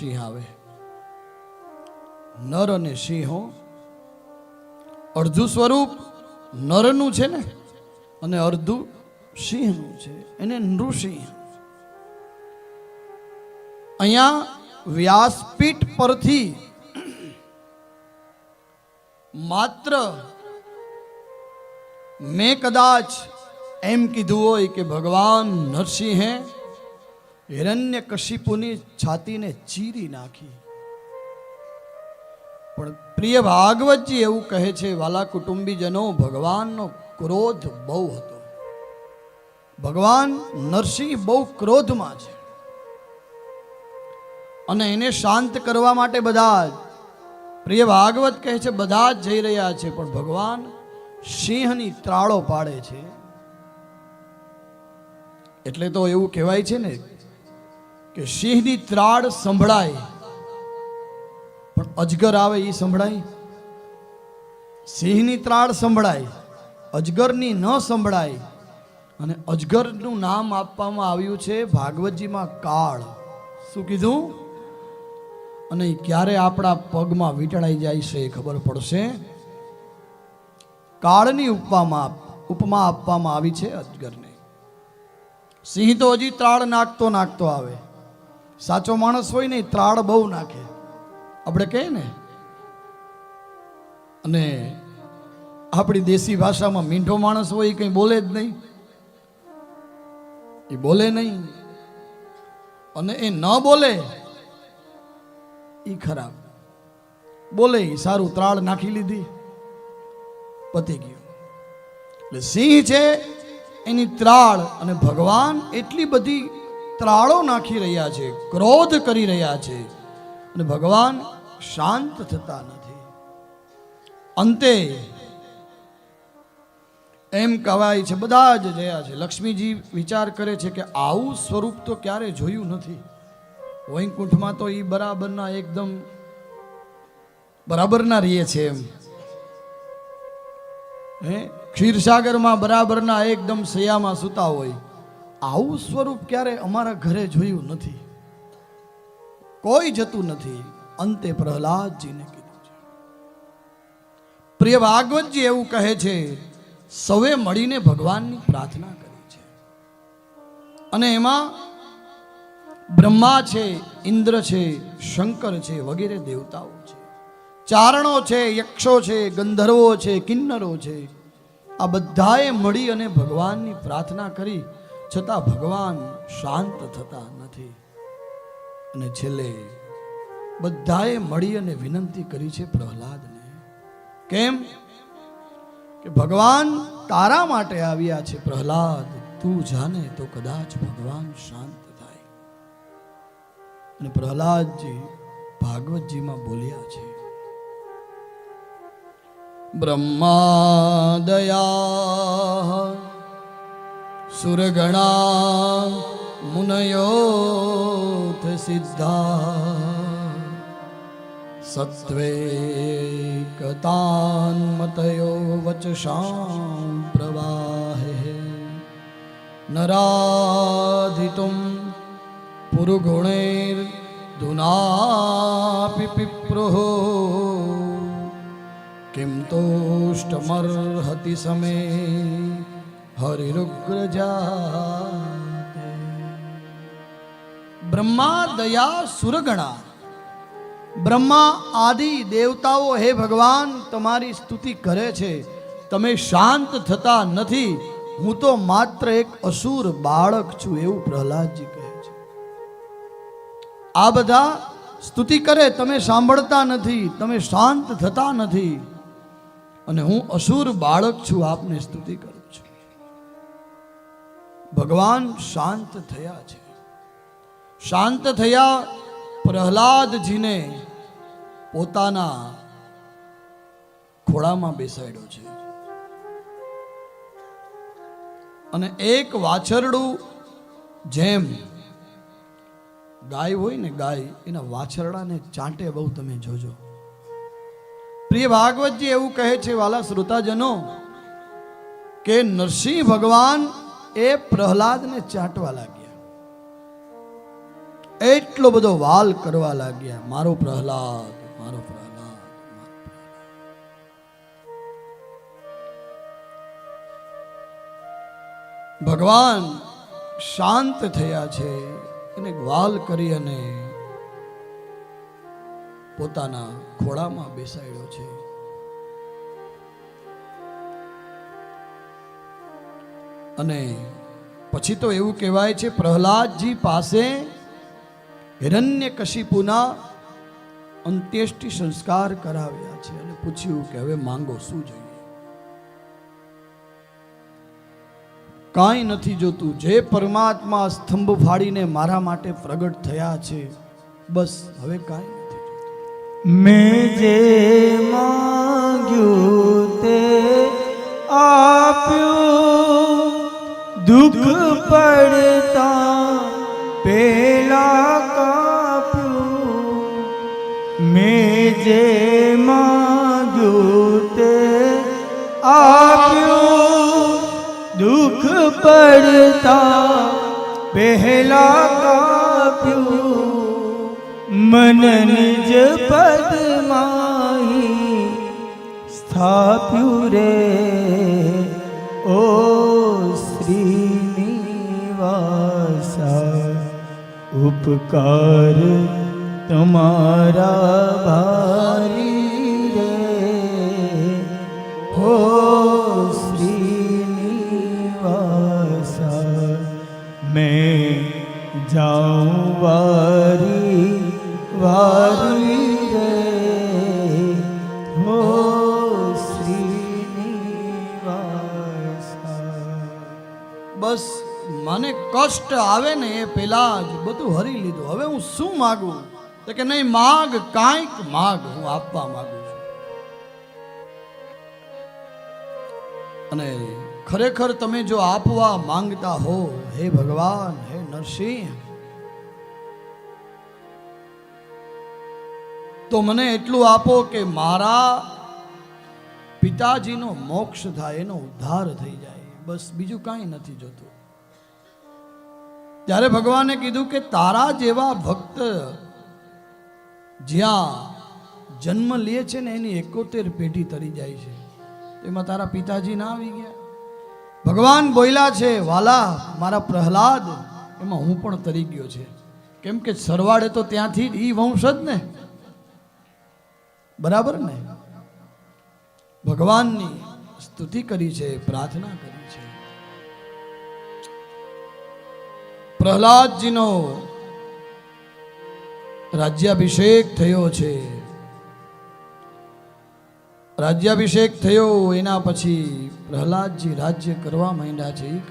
સિંહ આવે. નર અને સિંહો અડધું સ્વરૂપ નરનું છે ને? અને અડધું સિંહનું છે. એને નૃસિંહ. અહીંયા વ્યાસપીઠ પરથી માત્ર મેં કદાચ એમ કીધું હોય કે ભગવાન નરસિંહે હિરણ્ય કશિપુની છાતીને ચીરી નાખી. પણ પ્રિય ભાગવતજી એવું કહે છે, વાલા કુટુંબીજનો ભગવાનનો ક્રોધ બહુ હતો. ભગવાન નરસિંહ બહુ ક્રોધમાં છે. અને એને શાંત કરવા માટે બધા જ, પ્રિય ભાગવત કહે છે, બધા જ જઈ રહ્યા છે, પણ ભગવાન સિંહની ત્રાળો પાડે છે. એટલે તો એવું કહેવાય છે ને કે સિંહની ત્રાડ સંભળાય. પણ અજગર આવે એ સંભળાય? સિંહની ત્રાળ સંભળાય, અજગરની ન સંભળાય. અને અજગરનું નામ આપવામાં આવ્યું છે ભાગવતજીમાં કાળ. શું કીધું? અને ક્યારે આપણા પગમાં વીંટળાઈ જાય છે એ ખબર પડશે? કાળની ઉપમામાં ઉપમા આપવામાં આવી છે અજગરને. સિંહ તો હજી ત્રાળ નાખતો નાખતો આવે. સાચો માણસ હોય ને ત્રાળ બહુ નાખે. આપણે કહીએ ને, અને આપણી દેશી ભાષામાં મીઠો માણસ હોય એ કંઈ બોલે જ નહીં. એ બોલે નહીં. અને એ ન બોલે, એ ખરાબ. બોલે એ સારું ત્રાળ નાખી લીધી, પતી ગયું. એટલે સિંહ છે, એની ત્રાળ અને ભગવાન એટલી બધી ત્રાળો નાખી રહ્યા છે, ક્રોધ કરી રહ્યા છે અને ભગવાન શાંત થતા નથી. અંતે એમ કહેવાય છે, બધા જ જયા છે. લક્ષ્મીજી વિચાર કરે છે કે આવું સ્વરૂપ તો ક્યારે જોયું નથી. વૈકુંઠમાં તો એ બરાબરના એકદમ બરાબરના રહીએ છે એમ. હે? ક્ષીરસાગરમાં બરાબરના એકદમ સયામાં સૂતા હોય. આવું સ્વરૂપ ક્યારે અમારા ઘરે જોયું નથી. કોઈ જતું નથી. અંતે પ્રહલાદજીને કીધું છે. પ્રિય ભાગવતજી એવું કહે છે, સૌએ મળીને ભગવાનની પ્રાર્થના કરી છે. અને એમાં બ્રહ્મા છે, ઇન્દ્ર છે, શંકર છે, વગેરે દેવતાઓ છે. ચારણો છે, યક્ષો છે, ગંધર્વો છે, કિન્નરો છે. આ બધાએ મળી અને ભગવાનની પ્રાર્થના કરી છતાં ભગવાન શાંત થતા નથી. અને છેલ્લે બધાએ મળી અને વિનંતી કરી છે પ્રહલાદને. કેમ? કે ભગવાન તારા માટે આવ્યા છે પ્રહલાદ, તું જાને તો કદાચ ભગવાન શાંત થાય. અને પ્રહલાદજી ભાગવતજીમાં બોલ્યા છે બ્રહ્માદયા સુરગણા મુનયોથ સિદ્ધા સત્વે કતાન્મતયો વચશાં પ્રવાહે નરાધિતું પુરુગુણૈર્ધુનાપि पिप्रुः किं तोष्टमर्हति समे હરિરુગ્રજાતે બ્રહ્મા દયા સુરગણા. બ્રહ્મા આદિ દેવતાઓ હે ભગવાન, તમારી સ્તુતિ કરે છે. તમે શાંત થતા નથી. હું તો માત્ર એક અસુર બાળક છું એવું પ્રહલાદજી કહે છે. આ બધા સ્તુતિ કરે, તમે સાંભળતા નથી, તમે શાંત થતા નથી. અને હું અસુર બાળક છું, આપને સ્તુતિ કરું છું. ભગવાન શાંત થયા છે. શાંત થયા પ્રહલાદજીને પોતાના ખોળામાં બેસાડ્યો છે. અને એક વાછરડું જેમ ગાય હોય ને ગાય, એના વાછરડાને ચાંટે બહુ તમે જોજો. પ્રિય ભાગવતજી એવું કહે છે વાલા શ્રોતાજનો કે નરસિંહ ભગવાન એ પ્રહલાદને ચાટવા લાગ્યા. એટલો બધો વાલ કરવા લાગ્યા. મારો પ્રહલાદ મારો પ્રહલાદ ભગવાન શાંત થયા છે. એને વાલ કરી અને પોતાના ખોળામાં બેસાડ્યો છે. અને પછી તો એવું કહેવાય છે, પ્રહલાદજી પાસે હિરણ્ય કશિપુના અંત્યેષ્ટિ સંસ્કાર કરાવ્યા છે. અને પૂછ્યું કે હવે માંગો શું જોઈએ? કાંઈ નથી જોતું. જે પરમાત્મા સ્તંભ ફાડીને મારા માટે પ્રગટ થયા છે, બસ હવે કાંઈ નથી મેં જે માંગ્યું તે આપ્યું દુઃખ પડતા પેલા કાપ્યું મેં જે માંગ્યું આપ્યું. દુઃખ પડતા પહેલા કાપ્યું મન નિજ પદમાહી સ્થાપ્યું રે. ઓ શ્રીનિવાસા ઉપકાર તમારા ભારી રે હો શ્રીનિવાસા મેં જાઉં વારી વારી બસ મને કષ્ટ આવે ને એ પેલા જ બધું હરી લીધું. હવે હું શું માગું? તો કે નહીં, માગ, કાંઈક માગ હું આપવા માંગુ છું. અને ખરેખર તમે જો આપવા માંગતા હો, હે ભગવાન, હે નરસિંહ, તો મને એટલું આપો કે મારા પિતાજીનો મોક્ષ થાય, એનો ઉદ્ધાર થઈ જાય. બસ બીજું કાંઈ નથી જોતું. ત્યારે ભગવાને કીધું કે તારા જેવા ભક્ત જ્યાં જન્મ લે છે ને એની એકોતેર પેઢી તરી જાય છે. એમાં તારા પિતાજી ના આવી ગયા. ભગવાન બોલ્યા છે, વાલા, મારા પ્રહલાદ, એમાં હું પણ તરી ગયો છે. કેમ કે સરવાળે તો ત્યાંથી ઈ વંશ જ ને. બરાબર ને? ભગવાનની સ્તુતિ કરી છે, પ્રાર્થના કરી પ્રહલાદજીનો રાજ્યાભિષેક થયો છે. રાજ્યાભિષેક થયો એના પછી પ્રહલાદજી રાજ્ય કરવા માંડ્યા છે.